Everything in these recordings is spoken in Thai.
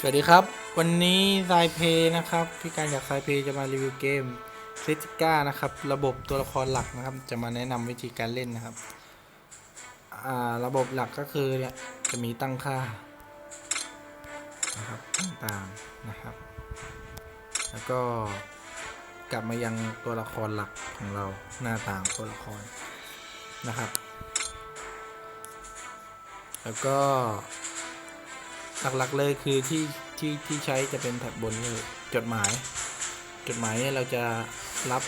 สวัสดีครับ วันนี้ไซเพย์นะครับพี่การจากไซเพย์จะมารีวิวเกมเซติก้านะครับ ระบบตัวละครหลักนะครับ จะมาแนะนำวิธีการเล่นนะครับ อ่า ระบบหลักก็คือเนี่ยจะมีตั้งค่านะครับต่างๆนะครับ แล้วก็กลับมายังตัวละครหลักของเราหน้าต่างตัวละครนะครับ แล้วก็ หลักๆเลยคือที่ที่ที่ใช้จะเป็นแท็บบนจดหมาย จดหมายเนี่ยเราจะรับ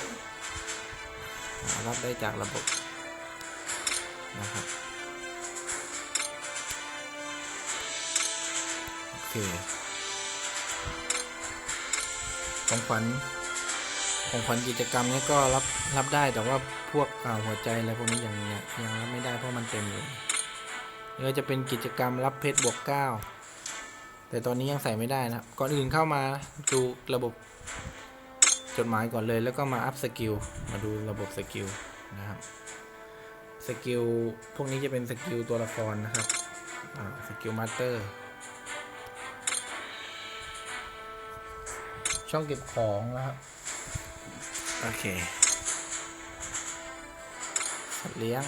รับได้จากระบบนะครับโอเคของขวัญของขวัญกิจกรรมเนี่ยก็รับรับได้แต่ว่าพวกหัวใจอะไรพวกนี้ยังยังยังรับไม่ได้เพราะมันเต็มอยู่นี่ก็จะเป็นกิจกรรมรับเพชรบวกเก้า แต่ตอนนี้ยังใส่ไม่ได้นะครับ ก่อนอื่นเข้ามาดูระบบจดหมายก่อนเลยแล้วก็มาอัพสกิลมาดูระบบสกิลนะครับสกิลพวกนี้จะเป็นสกิลตัวละครนะครับอ่าสกิลมาสเตอร์ช่องเก็บของนะครับ โอเคสัตว์เลี้ยง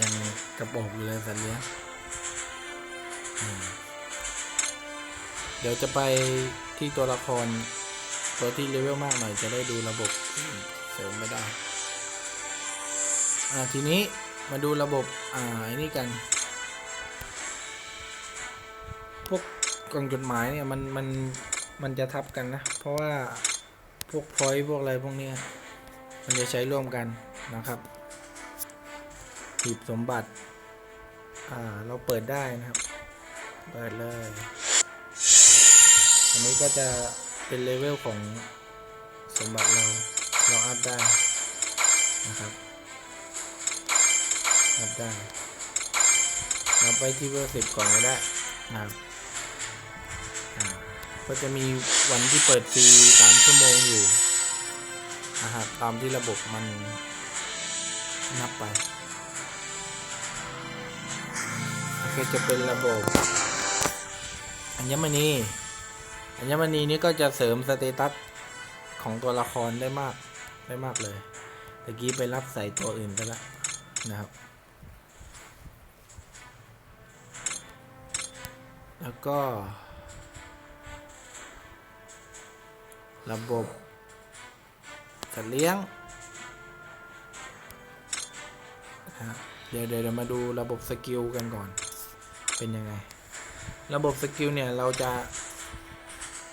ยังกระโปรงอยู่เลยสัตว์เลี้ยงเดี๋ยวจะไปที่ตัวละคร ตัวที่เลเวลมากหน่อยจะได้ดูระบบเสริมไม่ได้อ่าทีนี้มาดูระบบ อ่าไอ้นี่กัน พวกกล่องจดหมายเนี่ยมันมันมันจะทับกันนะ เพราะว่าพวกพอยต์พวกอะไรพวกเนี้ยมันจะใช้ร่วมกันนะครับ หีบสมบัติ อ่า เราเปิดได้นะครับ เปิดเลย อันนี้ก็จะเป็นเลเวลของสมบัติเรา เราอัพได้นะครับอัพได้เราไปที่เวอร์สิบก่อนก็ได้นะครับก็จะมีวันที่เปิดฟรีตามชั่วโมงอยู่นะครับตามที่ระบบมันนับไป ก็จะเป็นระบบ อัญมณี อัญมณีนี้ก็จะเสริมสเตตัสของตัวละครได้มากได้มากเลยตะกี้ไปรับใส่ตัวอื่นไปแล้วนะครับ แล้วก็ ระบบสัตว์เลี้ยงเดี๋ยวเดี๋ยวมาดูระบบสกิลกันก่อน เป็นยังไง ระบบสกิลเนี่ย เราจะ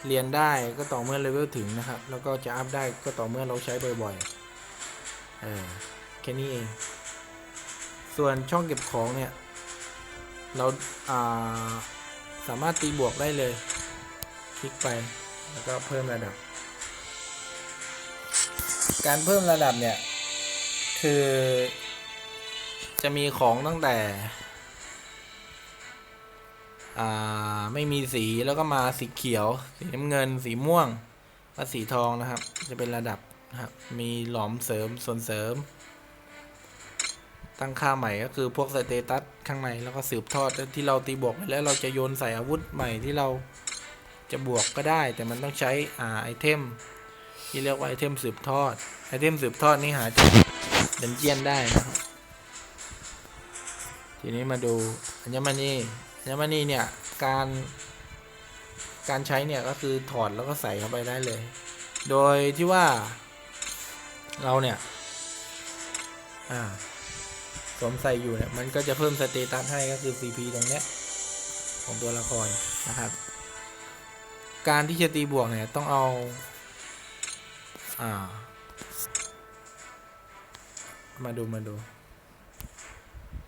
เรียนได้ก็ต่อเมื่อเลเวลถึงนะครับ แล้วก็จะอัพได้ก็ต่อเมื่อเราใช้บ่อยๆ เออแค่นี้เอง ส่วนช่องเก็บของเนี่ย เราอ่าสามารถตีบวกได้เลย คลิกไปแล้วก็เพิ่มระดับ การเพิ่มระดับเนี่ย คือจะมีของตั้งแต่ อ่าไม่มีสีแล้วก็มาสีเขียว สีน้ำเงิน สีม่วงและสีทองนะครับ จะเป็นระดับนะครับ มีหลอมเสริมส่วนเสริม ตั้งค่าใหม่ก็คือพวกสเตตัสข้างในแล้วก็สืบทอดที่เราตีบวกไปแล้วเราจะโยนใส่อาวุธใหม่ที่เราจะบวกก็ได้ แต่มันต้องใช้อ่าไอเทมที่เรียกว่าไอเทมสืบทอดไอเทมสืบทอดนี่หาจากดันเจียนได้นะครับทีนี้มาดูอัญมณี ญมณีเนี่ยการการใช้เนี่ยก็คือถอดแล้วก็ใส่เข้าไปได้เลย โดยที่ว่าเราเนี่ยสวมใส่อยู่เนี่ยมันก็จะเพิ่มสเตตัสให้ก็คือ CP ตรงเนี้ยของตัวละครนะครับ การที่จะตีบวกเนี่ยต้องเอาอ่ามาดูมาดู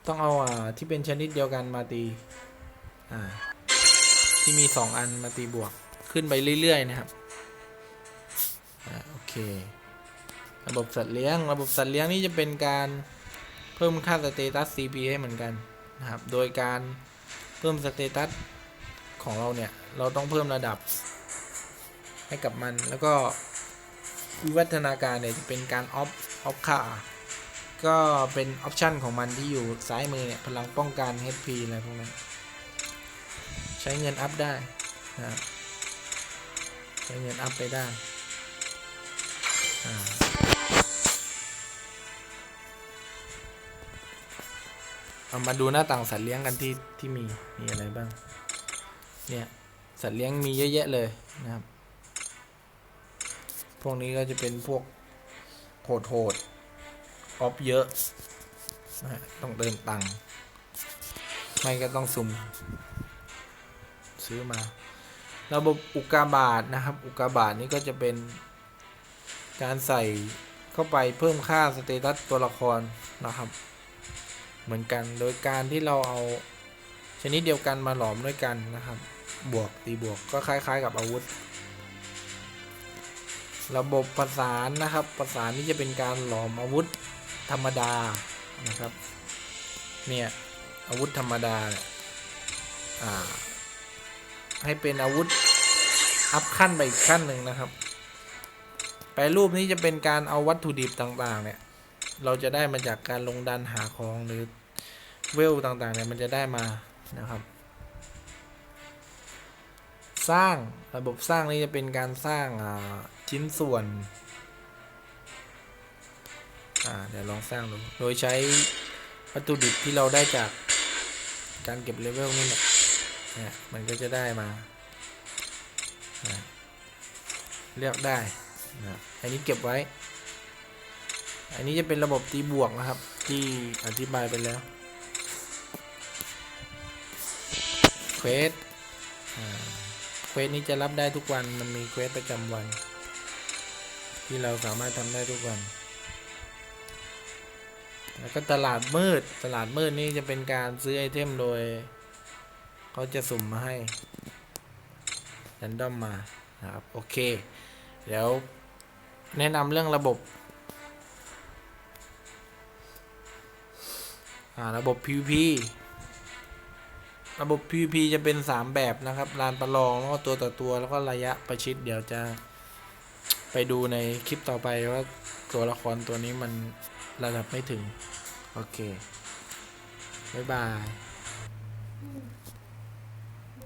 ต้องเอาอ่าที่เป็นชนิดเดียวกันมาตี ที่มีสองอันมาตีบวกขึ้นไปเรื่อย ๆ นะครับ อ่า โอเค ระบบสัตว์เลี้ยง ระบบสัตว์เลี้ยงนี่จะเป็นการเพิ่มค่าสเตตัส CP ให้เหมือนกันนะครับ โดยการเพิ่มสเตตัสของเราเนี่ย เราต้องเพิ่มระดับให้กับมัน แล้วก็วิวัฒนาการเนี่ยจะเป็นการออฟออฟค่าก็เป็นออปชันของมันที่อยู่ซ้ายมือเนี่ย พลังป้องกัน HP อะไรพวกนั้น ใช้เงินอัพได้นะใช้เงินอัพไปได้าเอามาดูหน้าต่างสัตว์เลี้ยงกันที่ที่มีมีอะไรบ้าง เนี่ยสัตว์เลี้ยงมีเยอะแยะเลยนะครับ พวกนี้ก็จะเป็นพวกโหดโหดออฟเยอะนะต้องเดินตังค์ไม่ก็ต้องสุ่ม ซื้อมา ระบบอุกาบาตนะครับ อุกาบาตนี่ก็จะเป็น การใส่เข้าไปเพิ่มค่าสเตตัสตัวละครนะครับ เหมือนกันโดยการที่เราเอาชนิดเดียวกันมาหลอมด้วยกันนะครับ บวกตีบวกก็คล้าย ๆ กับอาวุธ ระบบประสานนะครับ ประสานนี่จะเป็นการหลอมอาวุธธรรมดานะครับ เนี่ย อาวุธธรรมดาเนี่ยอ่า ให้เป็นอาวุธ อัพขั้นไปอีกขั้นหนึ่งนะครับ แปรรูปนี้จะเป็นการเอาวัตถุดิบต่าง ๆ เนี่ย เราจะได้มาจากการลงดันหาของหรือเวลต่าง ๆ เนี่ย มันจะได้มานะครับ สร้างระบบสร้างนี้จะเป็นการสร้างอ่าชิ้นส่วนอ่าเดี๋ยวลองสร้างดู โดยใช้วัตถุดิบที่เราได้จากการเก็บเลเวลนี่แหละ นี่ยมันก็จะได้มานะเลือกได้นะอันนี้เก็บไว้ อันนี้จะเป็นระบบตีบวกนะครับ ที่อธิบายไปแล้วเควสเควสนี้จะรับได้ทุกวัน มันมีเควสประจำวัน ที่เราสามารถทำได้ทุกวัน แล้วก็ตลาดมืด ตลาดมืดนี่จะเป็นการซื้อไอเทมโดย เขาจะสุ่มมาให้ r รนดอมมานะครับโอเคเดี๋ยวแนะนำเรื่องระบบระบบ PVP ระบบ PVP จะเป็น 3 แบบนะครับลานประลองแล้วก็ตัวต่อตัวแล้วก็ระยะประชิด เดี๋ยวจะไปดูในคลิปต่อไปว่าตัวละครตัวนี้มันระดับไม่ถึง โอเค บ๊ายบาย